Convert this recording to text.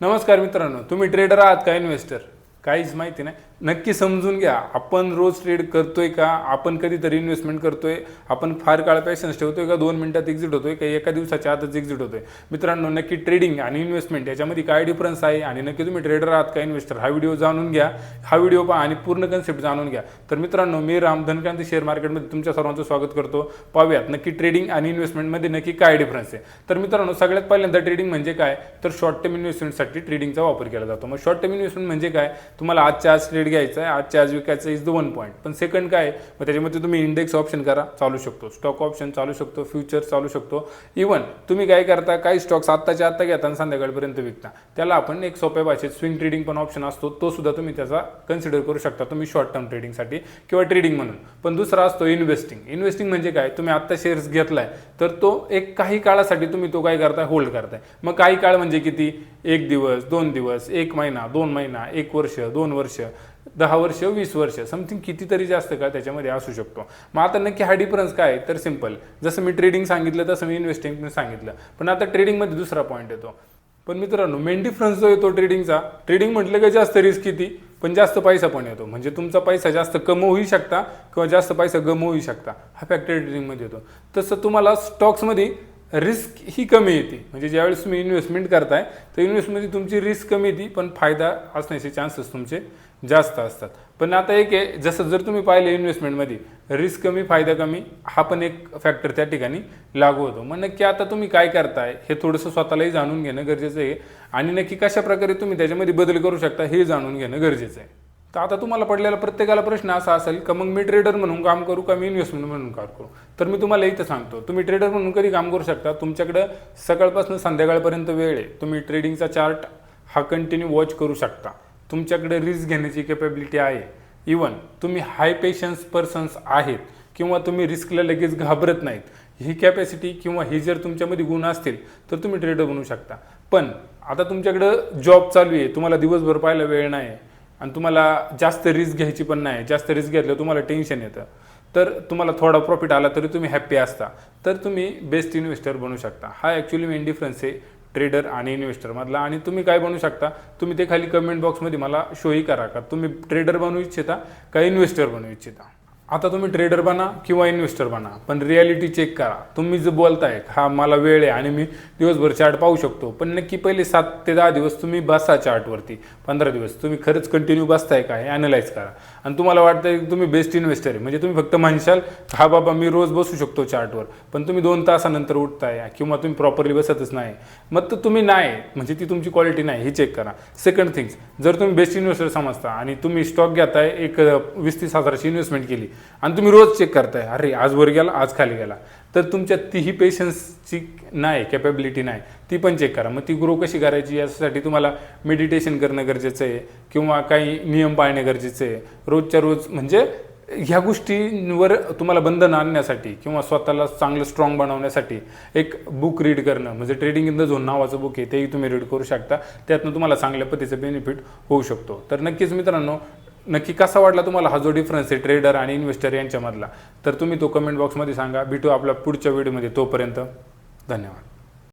नमस्कार मित्रांनो तुम्ही ट्रेडर आहात का इन्व्हेस्टर काहीच माहिती नाही. नक्की समजून घ्या आपण रोज ट्रेड करतोय का? आपण कधीतरी इन्व्हेस्टमेंट करतोय आपण फार काळ पॅशन्स ठेवतोय का? दोन मिनिटात एक्झिट होतोय का? एका दिवसाच्या आतच एक्झिट होतोय. मित्रांनो नक्की ट्रेडिंग आणि इन्व्हेस्टमेंट याच्यामध्ये काय डिफरन्स आहे? आणि नक्की तुम्ही ट्रेडर आहात का इन्व्हेस्टर हा व्हिडिओ जाणून घ्या. हा व्हिडिओ पहा आणि पूर्ण कन्सेप्ट जाणून घ्या. तर मित्रांनो मी राम धनक्रांती शेअर मार्केटमध्ये तुमच्या सर्वांचं स्वागत करतो. पाहूयात नक्की ट्रेडिंग आणि इन्व्हेस्टमेंटमध्ये नक्की काय डिफरन्स आहे. तर मित्रांनो सगळ्यात पहिल्यांदा ट्रेडिंग म्हणजे काय? तर शॉर्ट टर्म इन्व्हेस्टमेंटसाठी ट्रेडिंगचा वापर केला जातो. मग शॉर्ट टर्म इन्व्हेस्टमेंट म्हणजे काय? तुम्हाला आजच्या आज ट्रेड घ्यायचा आहे आजच्या आज विकायचं इज द वन पॉईंट पण सेकंड काय मग त्याच्यामध्ये तुम्ही इंडेक्स ऑप्शन करा चालू शकतो. स्टॉक ऑप्शन चालू शकतो फ्युचर चालू शकतो. इवन तुम्ही काय करता काही स्टॉक्स आत्ताच्या आत्ता घेता आणि संध्याकाळपर्यंत विकता. त्याला आपण एक सोप्या भाषेत स्विंग ट्रेडिंग पण ऑप्शन असतो. तो सुद्धा तुम्ही त्याचा कन्सिडर करू शकता. तुम्ही शॉर्ट टर्म ट्रेडिंगसाठी किंवा ट्रेडिंग म्हणून. पण दुसरा असतो इन्व्हेस्टिंग इन्व्हेस्टिंग म्हणजे काय? तुम्ही आत्ता शेअर्स घेतलाय तर तो एक काही काळासाठी तुम्ही तो काय करताय? होल्ड करताय. मग काही काळ म्हणजे किती? एक दिवस दोन दिवस एक महिना दोन महिना एक वर्ष. दोन वर्ष दहा वर्ष वीस वर्ष समथिंग कितीतरी जास्त का त्याच्यामध्ये असू शकतो. मग आता नक्की हा डिफरन्स काय तर सिंपल जसं मी ट्रेडिंग सांगितलं तसं मी इन्व्हेस्टिंग सांगितलं. पण आता ट्रेडिंगमध्ये दुसरा पॉईंट येतो. पण मित्रांनो मेन डिफरन्स जो येतो ट्रेडिंगचा ट्रेडिंग म्हटलं की जास्त रिस्क किती? पण जास्त पैसा पण येतो. म्हणजे तुमचा पैसा जास्त कमवूही शकता किंवा जास्त पैसा गमवूही शकता. हा फॅक्टर ट्रेडिंगमध्ये येतो. तसं तुम्हाला स्टॉक्समध्ये रिस्क ही कमी येते. म्हणजे ज्यावेळेस तुम्ही इन्व्हेस्टमेंट करताय तर इन्व्हेस्टमेंटमध्ये तुमची रिस्क कमी येते पण फायदा असण्याचे चान्सेस तुमचे जास्त असतात. पण आता एक आहे जसं जर तुम्ही पाहिलं इन्व्हेस्टमेंटमध्ये रिस्क कमी फायदा कमी हा पण एक फॅक्टर त्या ठिकाणी लागू होतो. मग नक्की आता तुम्ही काय करताय हे थोडंसं स्वतःलाही जाणून घेणं गरजेचं आहे. आणि नक्की कशा प्रकारे तुम्ही त्याच्यामध्ये बदल करू शकता हे जाणून घेणं गरजेचं आहे. तर आता तुम्हाला पडलेला प्रत्येकाला प्रश्न असा असेल का मग मी ट्रेडर म्हणून काम करू का मी इन्व्हेस्टमेंट म्हणून काम करू? तर मी तुम्हाला इथं सांगतो तुम्ही ट्रेडर म्हणून कधी काम करू शकता? तुमच्याकडं सकाळपासून संध्याकाळपर्यंत वेळ आहे. तुम्ही ट्रेडिंगचा चार्ट हा कंटिन्यू वॉच करू शकता. तुमच्याकडे रिस्क घेण्याची कॅपेबिलिटी आहे. इवन तुम्ही हाय पेशन्स पर्सन्स आहेत किंवा तुम्ही रिस्कला लगेच घाबरत नाहीत. ही कॅपॅसिटी किंवा हे जर तुमच्यामध्ये गुण असतील तर तुम्ही ट्रेडर बनू शकता. पण आता तुमच्याकडं जॉब चालू आहे. तुम्हाला दिवसभर पाहायला वेळ नाही. आणि तुम्हाला जास्त रिस्क घ्यायची पण नाही. जास्त रिस्क घेतलं तुम्हाला टेन्शन येतं. तर तुम्हाला थोडा प्रॉफिट आला तरी तुम्ही हॅप्पी असता. तर तुम्ही बेस्ट इन्व्हेस्टर बनू शकता. हा ॲक्च्युली मेन डिफरन्स आहे. ट्रेडर आणि इन्व्हेस्टरमधला आणि तुम्ही काय बनू शकता? तुम्ही ते खाली कमेंट बॉक्समध्ये मला शोही करा का? तुम्ही ट्रेडर बनवू इच्छिता का इन्व्हेस्टर बनवू इच्छिता? आता तुम्ही ट्रेडर बना किंवा इन्व्हेस्टर बना पण रियालिटी चेक करा. तुम्ही जे बोलताय हा मला वेळ आहे आणि मी दिवसभर चार्ट पाहू शकतो पण नक्की पहिले सात ते दहा दिवस तुम्ही बसा चार्टवरती पंधरा दिवस. तुम्ही खरंच कंटिन्यू बसताय का हे अनलाइज करा. आणि तुम्हाला वाटतंय की तुम्ही बेस्ट इन्व्हेस्टर आहे. म्हणजे तुम्ही फक्त म्हणशाल हा बाबा मी रोज बसू शकतो चार्टवर पण तुम्ही दोन तासानंतर उठताय किंवा तुम्ही प्रॉपरली बसतच नाही. मग तर तुम्ही नाही म्हणजे ती तुमची क्वालिटी नाही हे चेक करा. सेकंड थिंग्स जर तुम्ही बेस्ट इन्व्हेस्टर समजता आणि तुम्ही स्टॉक घेताय एक वीस तीस हजाराची इन्व्हेस्टमेंट केली आणि तुम्ही रोज चेक करताय. अरे आज वर गेला आज खाली गेला. तर तुमच्या तीही पेशन्सची नाही कॅपेबिलिटी नाही. ती पण चेक करा. मग ती ग्रो कशी करायची? यासाठी तुम्हाला मेडिटेशन करणं गरजेचं आहे किंवा काही नियम पाळणे गरजेचं आहे. रोजच्या रोज म्हणजे ह्या गोष्टींवर तुम्हाला बंधन आणण्यासाठी किंवा स्वतःला चांगलं स्ट्रॉंग बनवण्यासाठी एक बुक रीड करणं. म्हणजे ट्रेडिंग इन द झोन नावाचं बुक आहे. तेही तुम्ही रीड करू शकता. त्यातनं तुम्हाला चांगल्या पद्धतीचं बेनिफिट होऊ शकतो. तर नक्कीच मित्रांनो नक्की कसा वाटला तुम्हाला हा जो डिफरन्स आहे ट्रेडर आणि इन्व्हेस्टर यांच्यामधला? तर तुम्ही तो कमेंट बॉक्समध्ये सांगा. भेटू आपल्या पुढच्या व्हिडिओमध्ये तोपर्यंत धन्यवाद.